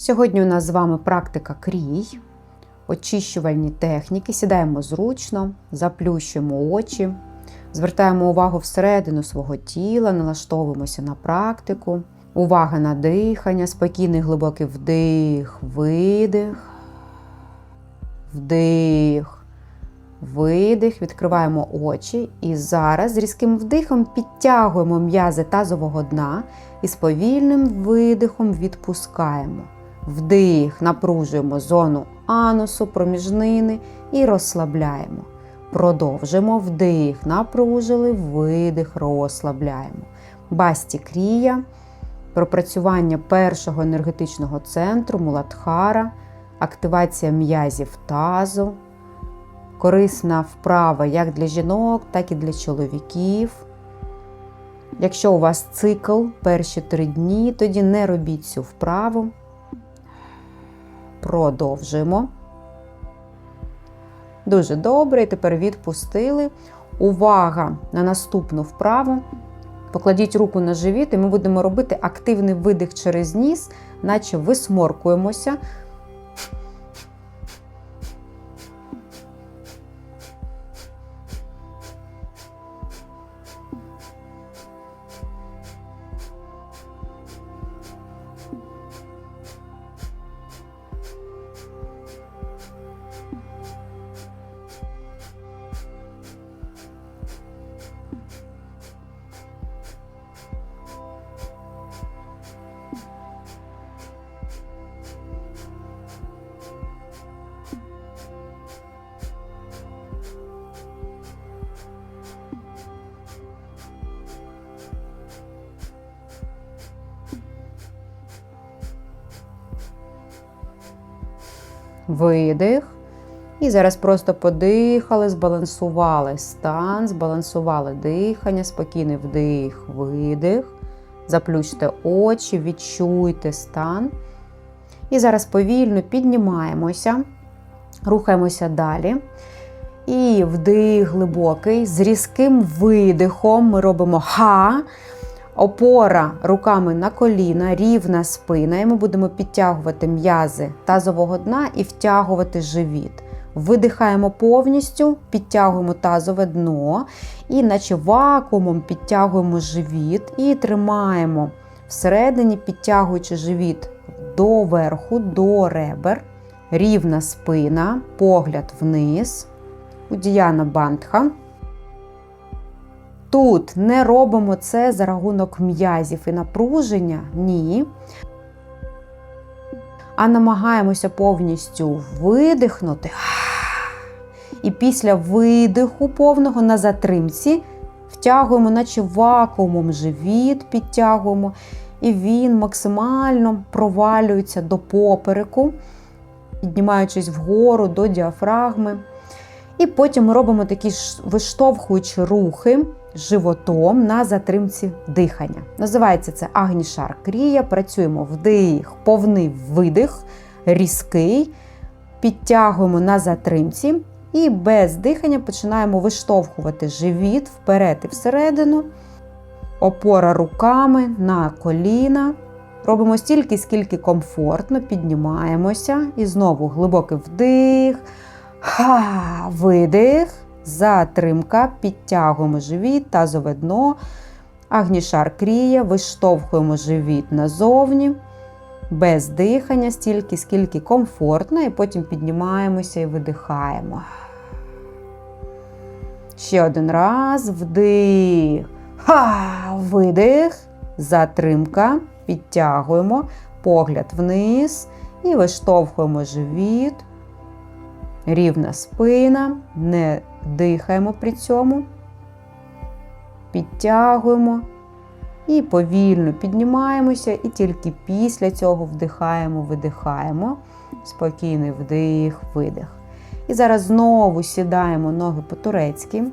Сьогодні у нас з вами практика крій, очищувальні техніки. Сідаємо зручно, заплющуємо очі, звертаємо увагу всередину свого тіла, налаштовуємося на практику. Увага на дихання, спокійний глибокий вдих, видих, вдих, видих, відкриваємо очі. І зараз з різким вдихом підтягуємо м'язи тазового дна і з повільним видихом відпускаємо. Вдих, напружуємо зону анусу, проміжнини і розслабляємо. Продовжимо вдих, напружили, видих, розслабляємо. Басті крія, пропрацювання першого енергетичного центру Муладхара, активація м'язів тазу, корисна вправа як для жінок, так і для чоловіків. Якщо у вас цикл перші три дні, тоді не робіть цю вправу. Продовжуємо. Дуже добре. І тепер відпустили. Увага на наступну вправу. Покладіть руку на живіт, і ми будемо робити активний видих через ніс, наче висморкуємося. Видих. І зараз просто подихали, збалансували стан, збалансували дихання, спокійний вдих, видих. Заплющте очі, відчуйте стан. І зараз повільно піднімаємося, рухаємося далі. І вдих глибокий, з різким видихом ми робимо ха. Опора руками на коліна, рівна спина, і ми будемо підтягувати м'язи тазового дна і втягувати живіт. Видихаємо повністю, підтягуємо тазове дно, і наче вакуумом підтягуємо живіт і тримаємо всередині, підтягуючи живіт до верху, до ребер, рівна спина, погляд вниз. Удіяна бандха. Тут не робимо це за рахунок м'язів і напруження, ні. А намагаємося повністю видихнути. І після видиху повного на затримці втягуємо, наче вакуумом живіт, підтягуємо, і він максимально провалюється до попереку, піднімаючись вгору до діафрагми. І потім ми робимо такі виштовхуючі рухи животом на затримці дихання. Називається це агнішар крія. Працюємо вдих, повний видих, різкий, підтягуємо на затримці і без дихання починаємо виштовхувати живіт вперед і всередину, опора руками на коліна. Робимо стільки, скільки комфортно, піднімаємося і знову глибокий вдих. Ха, видих, затримка, підтягуємо живіт, тазове дно, агнішар кріє, виштовхуємо живіт назовні, без дихання, стільки, скільки комфортно, і потім піднімаємося і видихаємо. Ще один раз, вдих, ха, видих, затримка, підтягуємо, погляд вниз і виштовхуємо живіт. Рівна спина, не дихаємо при цьому, підтягуємо і повільно піднімаємося, і тільки після цього вдихаємо, видихаємо. Спокійний вдих, видих. І зараз знову сідаємо ноги по-турецьки,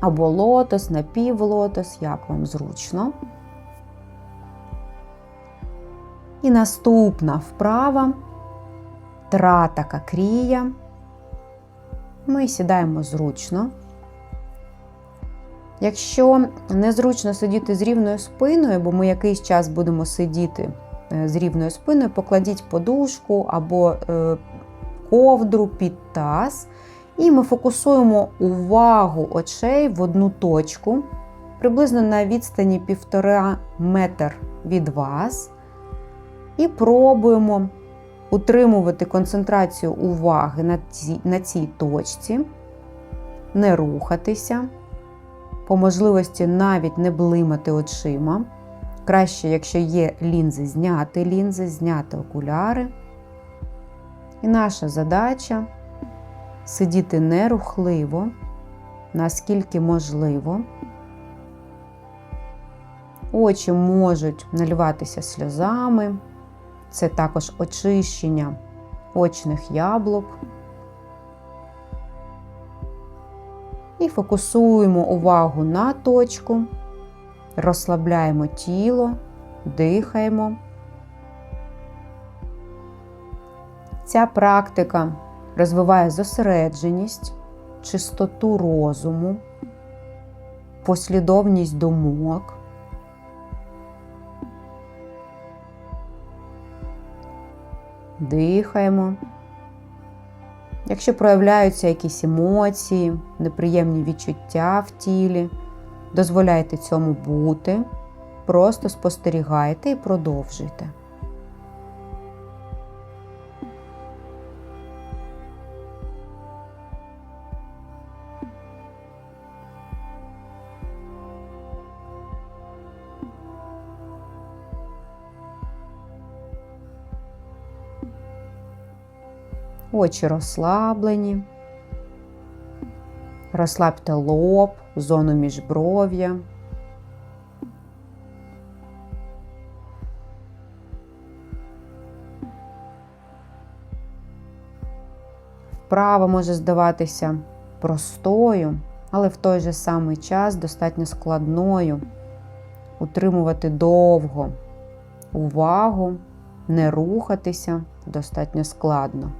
або лотос, напівлотос, як вам зручно. І наступна вправа тратака крія. Ми сідаємо зручно. Якщо незручно сидіти з рівною спиною, бо ми якийсь час будемо сидіти е, з рівною спиною, покладіть подушку або е, ковдру під таз. І ми фокусуємо увагу очей в одну точку, приблизно на відстані 1,5 метр від вас. І пробуємо утримувати концентрацію уваги на цій, на цій точці, не рухатися, по можливості навіть не блимати очима. Краще, якщо є лінзи, зняти лінзи, зняти окуляри. І наша задача сидіти нерухливо, наскільки можливо. Очі можуть наливатися сльозами, це також очищення очних яблук. І фокусуємо увагу на точку, розслабляємо тіло, дихаємо. Ця практика розвиває зосередженість, чистоту розуму, послідовність думок. Дихаємо. Якщо проявляються якісь емоції, неприємні відчуття в тілі, дозволяйте цьому бути, просто спостерігайте і продовжуйте. Очі розслаблені. Розслабте лоб, зону міжбров'я. Вправа може здаватися простою, але в той же самий час достатньо складною. Утримувати довго увагу, не рухатися достатньо складно.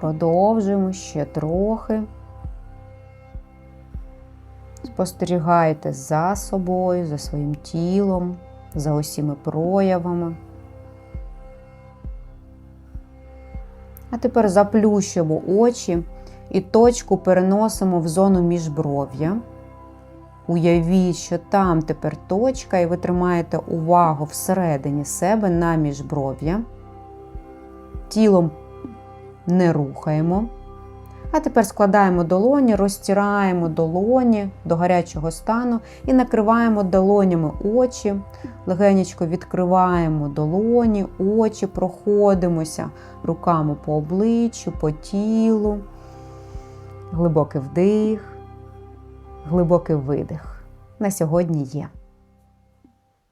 Продовжуємо ще трохи. Спостерігайте за собою, за своїм тілом, за усіми проявами. А тепер заплющуємо очі і точку переносимо в зону міжбров'я. Уявіть, що там тепер точка, і ви тримаєте увагу всередині себе на міжбров'я. Тілом не рухаємо. А тепер складаємо долоні, розтираємо долоні до гарячого стану і накриваємо долонями очі, легенечко відкриваємо долоні, очі, проходимося руками по обличчю, по тілу. Глибокий вдих, глибокий видих. На сьогодні є.